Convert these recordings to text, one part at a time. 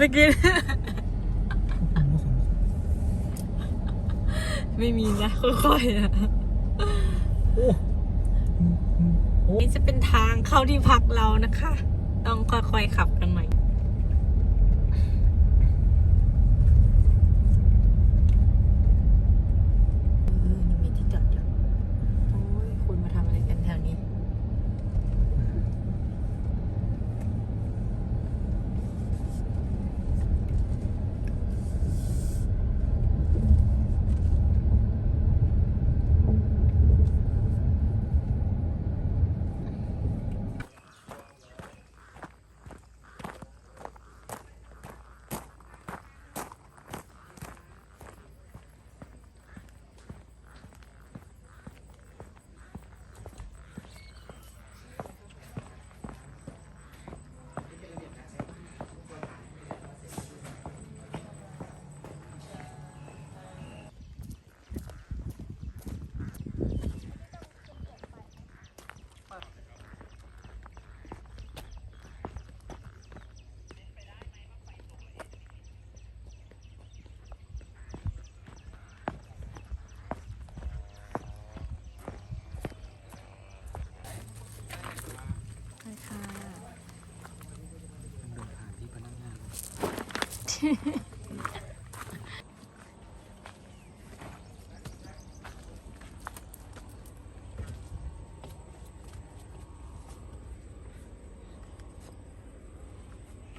ไรก่อนเมื่อกี้ไม่มีนะค่อยๆนะโอ้โอ้นี่จะเป็นทางเข้าที่พักเรานะคะ ต้องค่อยๆขับกันหน่อย เออ นี่มีที่จอดอยู่โอ้ยคุณมาทำอะไรกันแถวนี้ ใช่ค่ะ เดินผ่านที่พนักงาน ว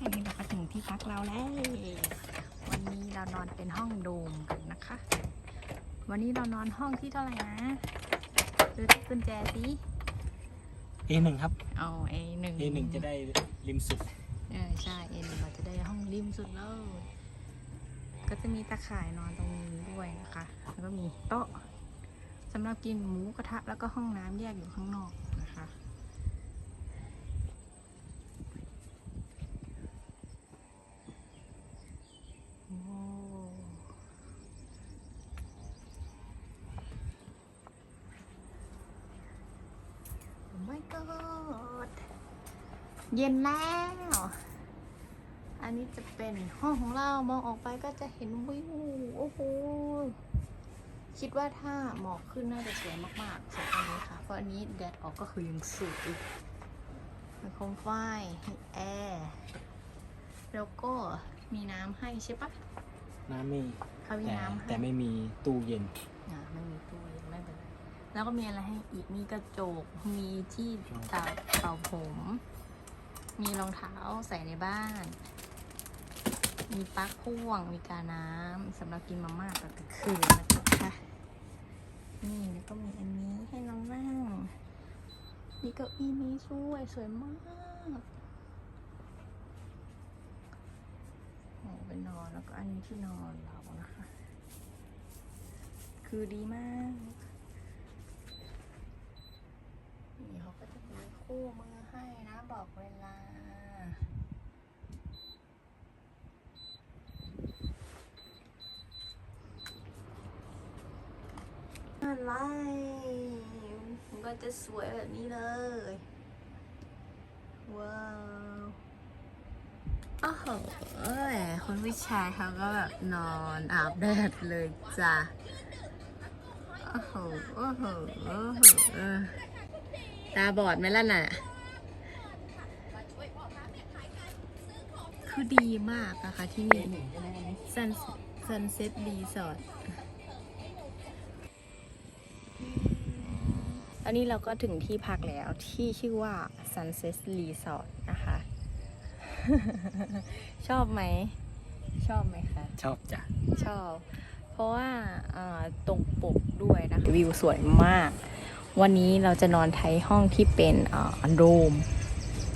ันนี้เราก็ถึงที่พักเราแล้ว วันนี้เรานอนเป็นห้องโดมกันนะคะ วันนี้เรานอนห้องที่เท่าไหร่นะดูที่กุญแจสิเอหนึ่งครับ เอาเอหนึ่งเอหนึ่งจะได้ริมสุด เออใช่เอหนึ่งเราจะได้ห้องริมสุดเลยก็จะมีตะข่ายนอนตรงนี้ด้วยนะคะ แล้วก็มีโต๊ะสำหรับกินหมูกระทะแล้วก็ห้องน้ำแยกอยู่ข้างนอกนะคะโอ้โอ้ my god เย็นแล้ว จะเป็นห้องของเรามองออกไปก็จะเห็นวิวโอ้โหคิดว่าถ้าหมอกขึ้นน่าจะสวยมากๆสวยตรงนี้ค่ะ เพราะอันนี้แดดออกก็คือยังสวยมีโคมไฟมีแอร์แล้วก็มีน้ำให้ใช่ปะน้ำมีเขามีแต่น้ำให้แต่ไม่มีตู้เย็นอ่าไม่มีตู้เย็นไม่เป็นไรแล้วก็มีอะไรให้อีกมีกระจกมีที่เป่าเป่าผม มีรองเท้าใส่ในบ้าน มีปลั๊กพ่วง มีกาน้ำสำหรับกินมาม่าตอนกลางคืนนะคะนี่แล้วก็มีอันนี้ให้น้องนั่งมีเก้าอี้นี้สวยสวยมากโอ้เป็นนอนแล้วก็อันนี้ที่นอนเรานะคะ คือดีมาก นี่เขาก็จะมีคู่มือให้นะบอกเวลา ไรมันก็จะสวยแบบนี้เลย ว้าวโอ้โหอ้ยคุณผู้ชายเขาก็แบบนอนอาบแดดเลยจ้ะโอ้โหโอ้โหโอ้โหออตาบอดไหมล่ะน่ะ คือดีมากนะคะที่นี่ซันซันเซ็ตรีสอร์ท ตอนนี้เราก็ถึงที่พักแล้วที่ชื่อว่า Sunset Resort นะคะ ชอบไหม ชอบไหมคะ ชอบจ้ะ ชอบ เพราะว่าอ่าตรงปกด้วยนะคะ วิวสวยมาก วันนี้เราจะนอนไทยห้องที่เป็นอ่าโดม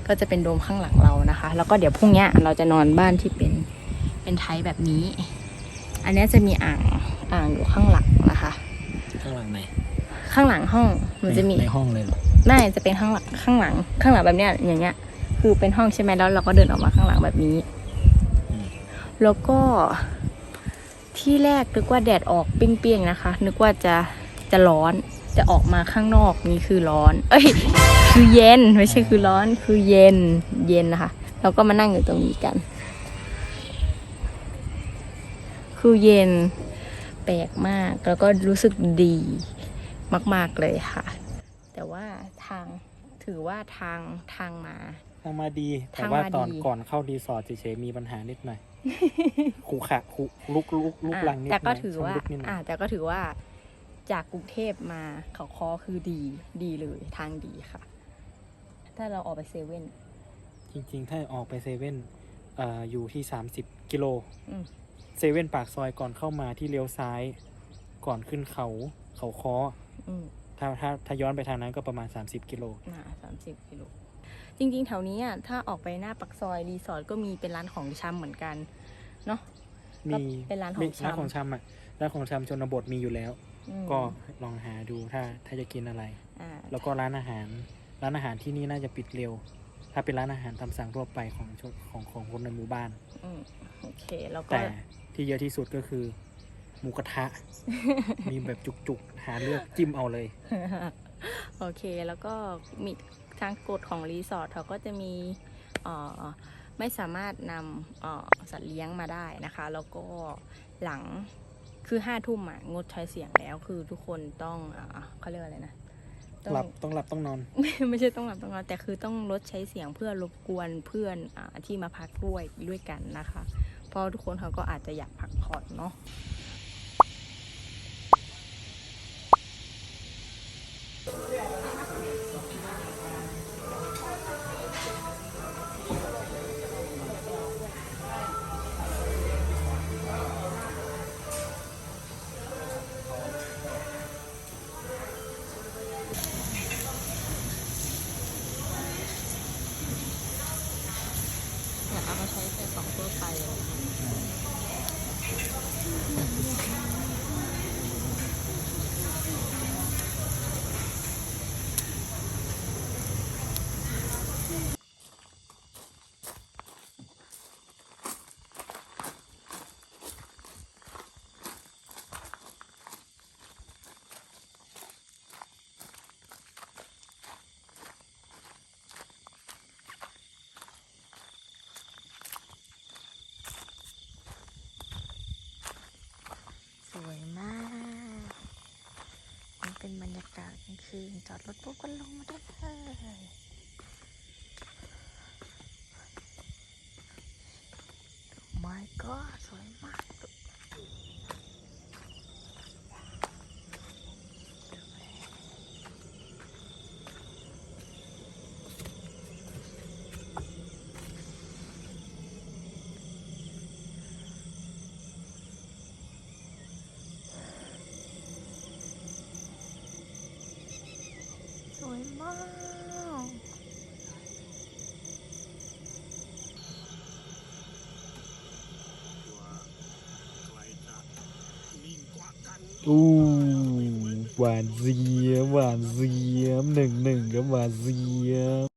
ก็จะเป็นโดมข้างหลังเรานะคะ แล้วก็เดี๋ยวพรุ่งนี้เราจะนอนบ้านที่เป็นเป็นไทยแบบนี้ อันนี้จะมีอ่างอ่างอยู่ข้างหลังนะคะ ข้างหลังไหน ข้างหลังห้อง มันจะมีในห้องเลยเหรอไม่จะเป็นข้างหลังข้างหลัง ข้างหลังแบบเนี้ยอย่างเงี้ย คือเป็นห้องใช่ไหมแล้วเราก็เดินออกมาข้างหลังแบบนี้อืมแล้วก็ที่แรกนึกว่าแดดออกเปรี้ยงๆนะคะ นึกว่าจะจะร้อนจะออกมาข้างนอกนี่คือร้อน เอ้ย คือเย็นไม่ใช่คือร้อน คือเย็นเย็นนะคะเราก็มานั่งอยู่ตรงนี้กัน คือเย็นแปลกมากแล้วก็รู้สึกดี มาก ๆ เลยค่ะ แต่ว่าทางถือว่าทางทางมา ทางมาดีแต่ทางว่ามาตอนดีก่อนเข้ารีสอร์ทเฉยๆมีปัญหานิดหน่อยขู่ขะขู่ลุกลุกลุกอะลังนิดหแต่น่ก็อยถือว่าชำรุดนิดหน่อยอ่าแต่ก็ถือว่าจากกรุงเทพมาเขาคอคือดีดีเลยทางดีค่ะ ถ้าเราออกไปเซเว่นจริงๆ ถ้าออกไปเซเว่นเอ่ออยู่ที่30กิโลอืมเซเว่นปากซอยก่อนเข้ามาที่เลี้ยวซ้าย ก่อนขึ้นเขาเขาคอ อืมถ้าถ้าถ้าย้อนไปทางนั้นก็ประมาณ 30 กิโลอ่าสามสิบกิโลจริงๆ แถวนี้อะถ้าออกไปหน้าปักซอยรีสอร์ทก็มีเป็นร้านของชำเหมือนกันเนาะ มีก็เป็นร้านของมีชำ ร้านของชำอะร้านของชำชนบทมีอยู่แล้ว อืมก็ลองหาดูถ้าถ้าจะกินอะไร อ่าแล้วก็ร้านอาหาร ร้านอาหารที่นี่น่าจะปิดเร็ว ถ้าเป็นร้านอาหารตามสั่งทั่วไปของชนของของคนในหมู่บ้าน อืมโอเคแล้วก็แต่ที่เยอะที่สุดก็คือห มูกระทะ มีแบบจุกๆ หาเลือกจิ้มเอาเลย โอเคแล้วก็มีทางกฎของรีสอร์ทเขาก็จะมีเอ่อไม่สามารถนำเอ่อสัตว์เลี้ยงมาได้นะคะ แล้วก็หลังคือห้าทุ่มอะงดใช้เสียงแล้วคือทุกคนต้องเอ่อเขาเรียกว่าอะไรนะต้องหลับต้องหลับต้องนอนไม่ไม่ใช่ต้องหลับต้องนอนแต่คือต้องลดใช้เสียงเพื่อรบกวนเพื่อนอาที่มาพักด้วยด้วยกันนะคะ เพราะทุกคนเขาก็อาจจะอยากพักผ่อนเนาะากาศกลางคืนจอดรถปุ๊บก็ลงมาได้เลย My God สวยมาก สวยมาก อู้หวานเสียมหวานเสียมหนึ่งหนึ่งกับหวานเสียม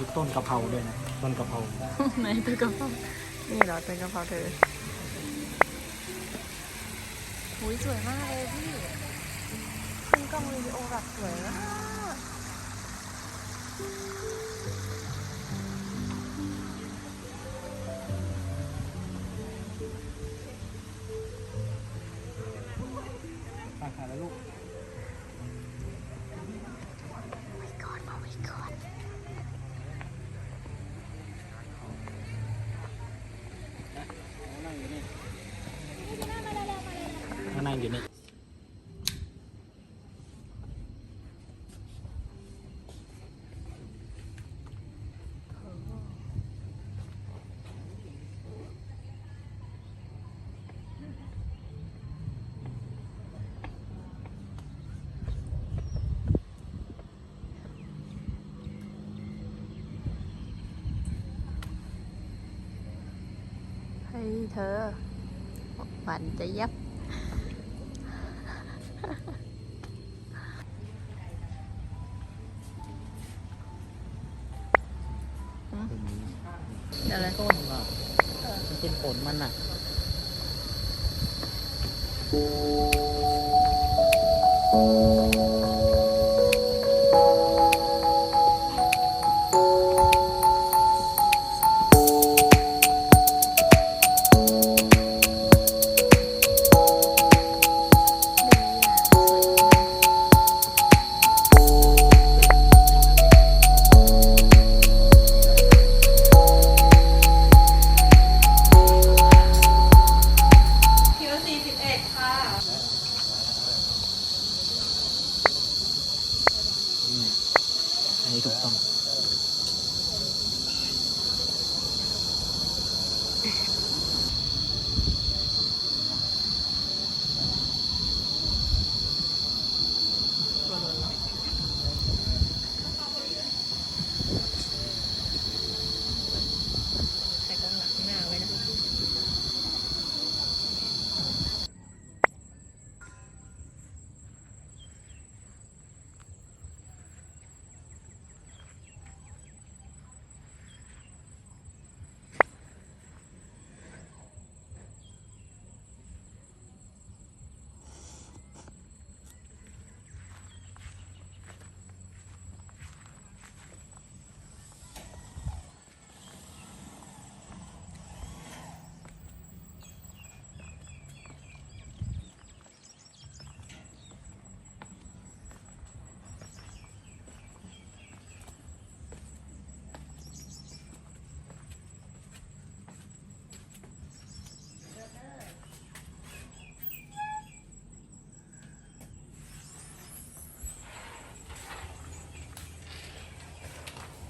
มีต้นกะเพราด้วยนะต้นกะเพราไหนต้นกะเพรานี่เหรอต้นกะเพราเธอหุยสวยมากเลยพี่ขึ้นกล้องวิดีโอแบบสวยมากฝากขายแล้วลูก ไว้ก่อนเอาไว้ก่อน นั่งอยู่นี่ ข้างในอยู่นี่ เฮ้ยเธอหวานจะยับ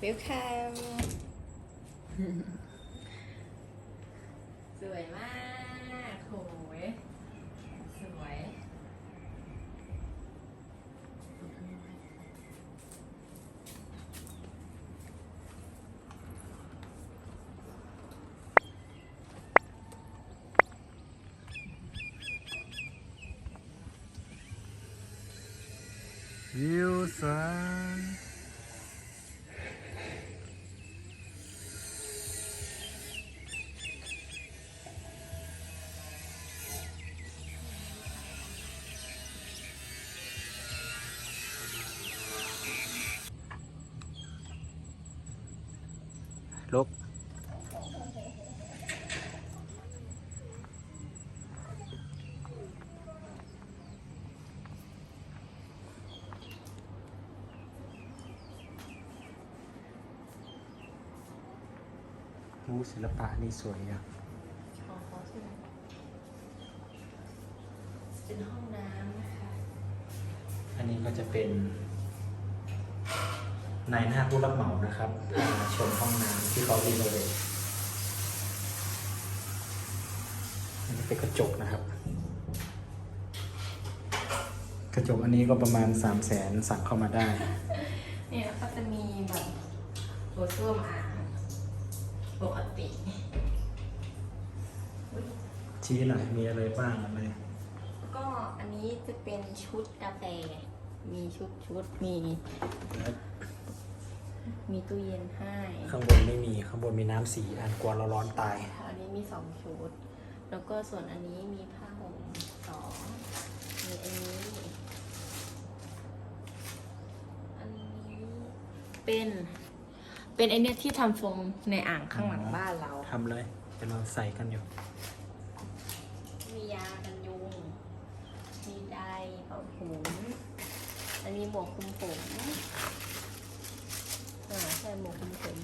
เวลคัมสวยมาก ลกรู้ศิลปะนี่สวยอะ นายหน้าผู้รับเหมานะครับมาชมห้องน้ำที่เขารีโนเวทอันนี้เป็นกระจกนะครับ กระจกอันนี้ก็ประมาณ3 0 0แสนสั่งเข้ามาได้ เนี่ยแล้วก็จะมีแบบโถส้วมอ่างปกติ ชี้หน่อยมีอะไรบ้างอะไร ก็อันนี้จะเป็นชุดกาแฟ มีชุดชุดมี มีตู้เย็นให้ข้างบนไม่มีข้างบนมีน้ำสีอันกลัวเราร้อนตายอันนี้มีสองชุด แล้วก็ส่วนอันนี้มีผ้าห่มสองมีอันนี้ อันนี้เป็น เป็นไอเนี้ยที่ทำโฟมในอ่างข้างหลังบ้านเรา ทำเลยเดี๋ยวเราใส่กันอยู่ มียากันยุง มีไดร์เป่าผม อันนี้หมวกคลุมผม อ่าใช่หมวกคุมผม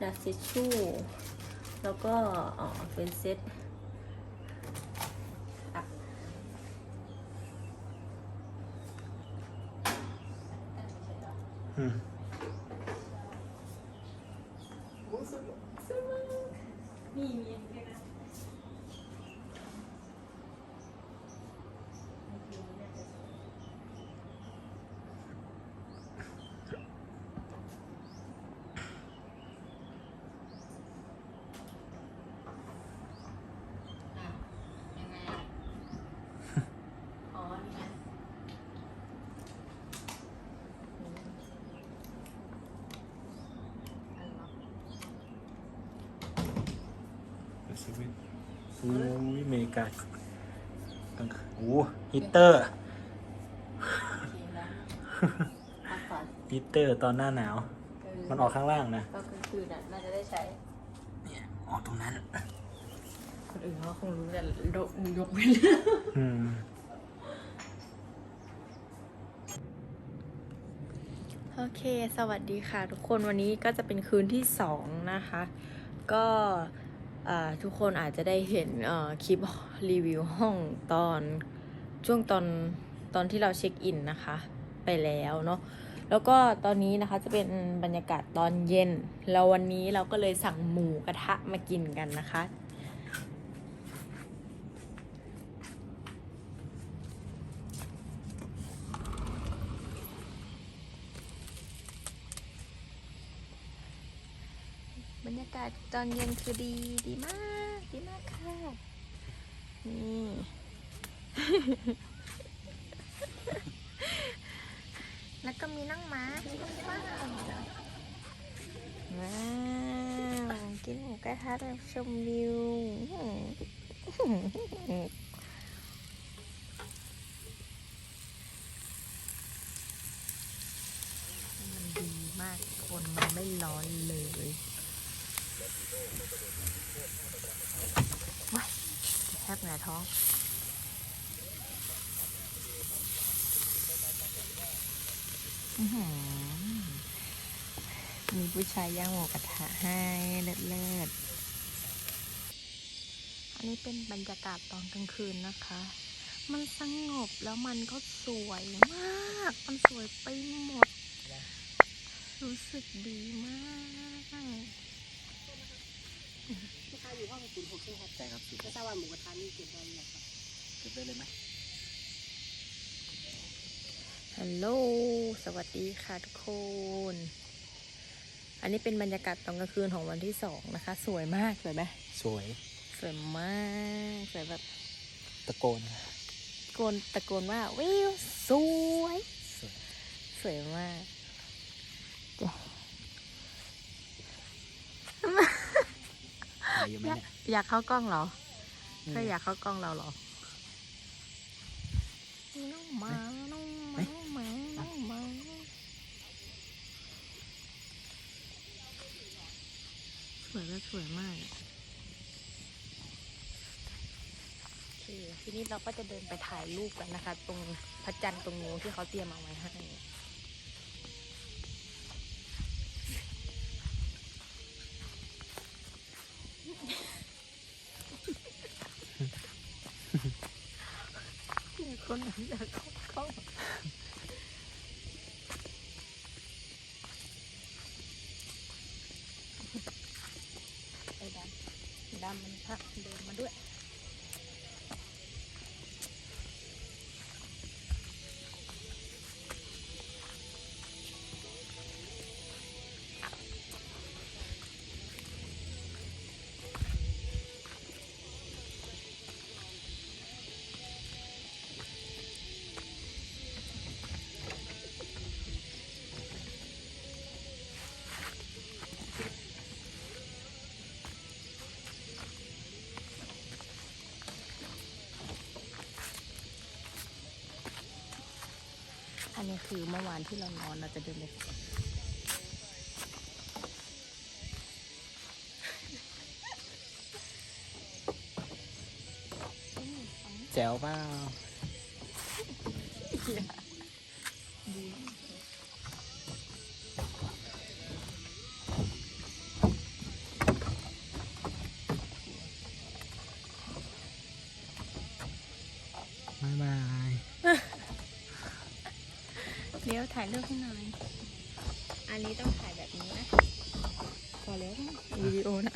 ดัสซิชชู่ แล้วก็อ๋อเป็นเซ็ตอะอืมนี่มีอันนี้ด้วยนะ อะยังไงอะ อ๋อ นี่ไงอืมอันล็อก สวิตช์โอ้ยเมกาตั้งโอ้ฮีตเตอร์โอเคแล้วพักก่อนฮีตเตอร์ตอนหน้าหนาวเออมันออกข้างล่างนะ ก็กลางคืนน่ะน่าจะได้ใช้ เนี่ยออกตรงนั้น คนอื่นเขาคงรู้แต่ยกยกเว้นอืม โอเค สวัสดีค่ะ ทุกคนวันนี้ก็จะเป็นคืนที่สองนะคะ ก็เอ่อ ทุกคนอาจจะได้เห็นคลิปรีวิวห้องตอนช่วงตอนตอนที่เราเช็คอินนะคะ ไปแล้วเนาะแล้วก็ตอนนี้นะคะจะเป็นบรรยากาศตอนเย็น แล้ววันนี้เราก็เลยสั่งหมูกระทะมากินกันนะคะ บรรยากาศตอนเย็นคือดีดีมาก ดีมากค่ะ นี่ แล้วก็มีน้องหมาว้าวว้าวกินหมูกระทะแบบชมวิวมันดีมากคนมันไม่ร้อนเลยว้ายแทบหงายท้อง อื้อหือมี ผู้ชายย่างหมูกระทะให้เลิศเลิศอันนี้เป็นบรรยากาศตอนกลางคืนนะคะ มันสงบแล้วมันก็สวยมาก มันสวยไปหมด รู้สึกดีมากลูกค้าอยู่ห้องศูนย์หกใช่ไหมครับใช่ครับสิไม่ทราบว่าหมูกระทะนี่เก็บได้หรือยังครับเก็บได้เลยไหมฮัลโหล สวัสดีค่ะทุกคน อันนี้เป็นบรรยากาศตอนกลางคืนของวันที่สองนะคะ สวยมากสวยไหมสวย สวยมากสวยแบบตะโกนตะโกนตะโกนว่าวิวสวย สวยสวยมากอะไรอยู่ไหมอยากเนี่ยอยากเข้ากล้องเหรอก็อยากเข้ากล้องเราเหรอน้องหมาน้องหมา น้องหมา น้องหมา ส วยก็สวยมากโอเคทีนี้เราก็จะเดินไปถ่ายรูปกันนะคะ ตรงพระจันทร์ตรงนู้นที่เขาเตรียมเอาไว้ให้ นนี้คือเมื่อวานที่เรานอนเราจะเดินไปก่อนแจ๋วเปล่า ถ่ายรูปให้หน่อย อันนี้ต้องถ่ายแบบนี้นะ พอแล้ววิดีโอนะ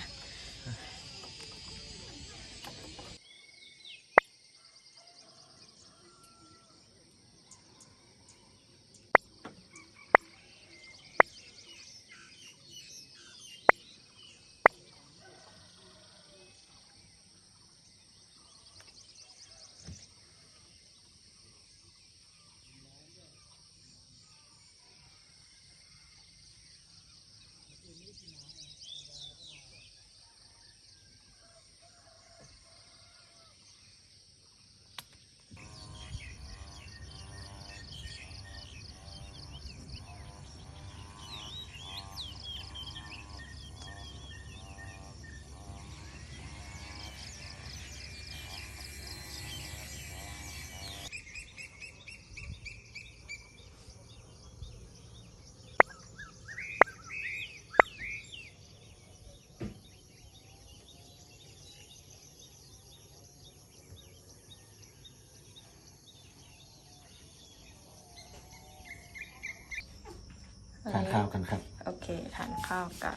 ทานข้าวกันครับ โอเคทานข้าวกัน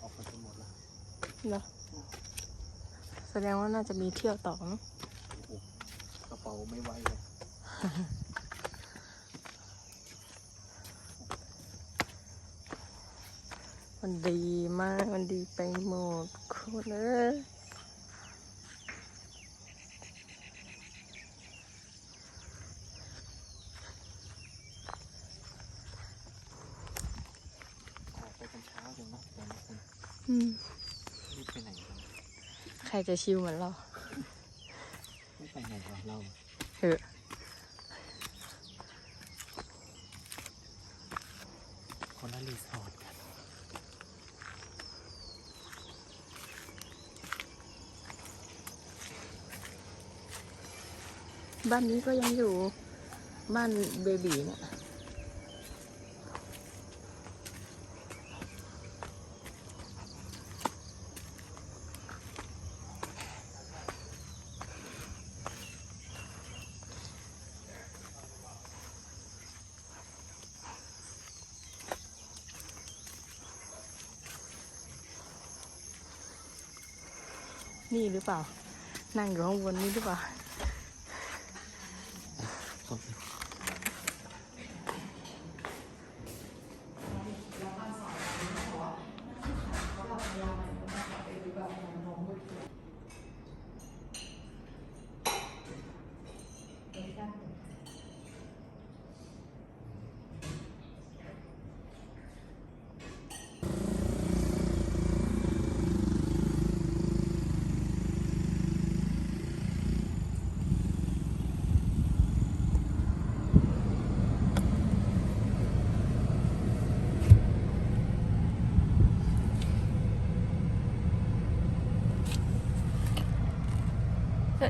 ออกไปจนหมดแล้วเหรอแสดงว่าน่าจะมีเที่ยวต่อเนอะ กระเป๋าไม่ไหวเลย มันดีมาก มันดีไปหมดคุณเอ้ยออกไปกันเช้าจังนะแต่ละคนอืมรีบไปไหนกันใครจะชิวเหมือนเรา ไม่ไปไหนวะเราเถอะ คนละรีสอร์ทกัน บ้านนี้ก็ยังอยู่บ้านเบบีเนี่ยนี่หรือเปล่า นั่งอยู่ข้างบนนี่หรือเปล่า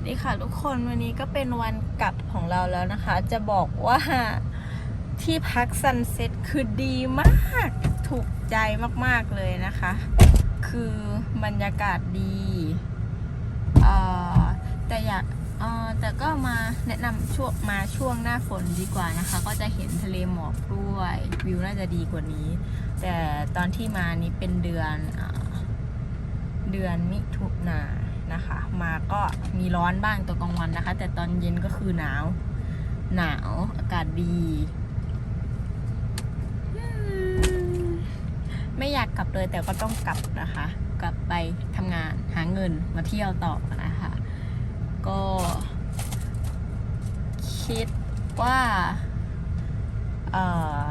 ดีค่ะทุกคนวันนี้ก็เป็นวันกลับของเราแล้วนะคะ จะบอกว่าที่พักซันเซ็ตคือดีมากถูกใจมากๆเลยนะคะ คือบรรยากาศดีแต่อยากแต่ก็มาแนะนำช่วงมาช่วงหน้าฝนดีกว่านะคะ ก็จะเห็นทะเลหมอกด้วยวิวน่าจะดีกว่านี้ แต่ตอนที่มานี้เป็นเดือนอเดือนมิถุนาย นะคะ มาก็มีร้อนบ้างตัวกลางวันนะคะ แต่ตอนเย็นก็คือหนาว หนาวอากาศดี ไม่อยากกลับเลยแต่ก็ต้องกลับนะคะ กลับไปทำงานหาเงินมาเที่ยวต่อนะคะ ก็ คิดว่า เอ่อ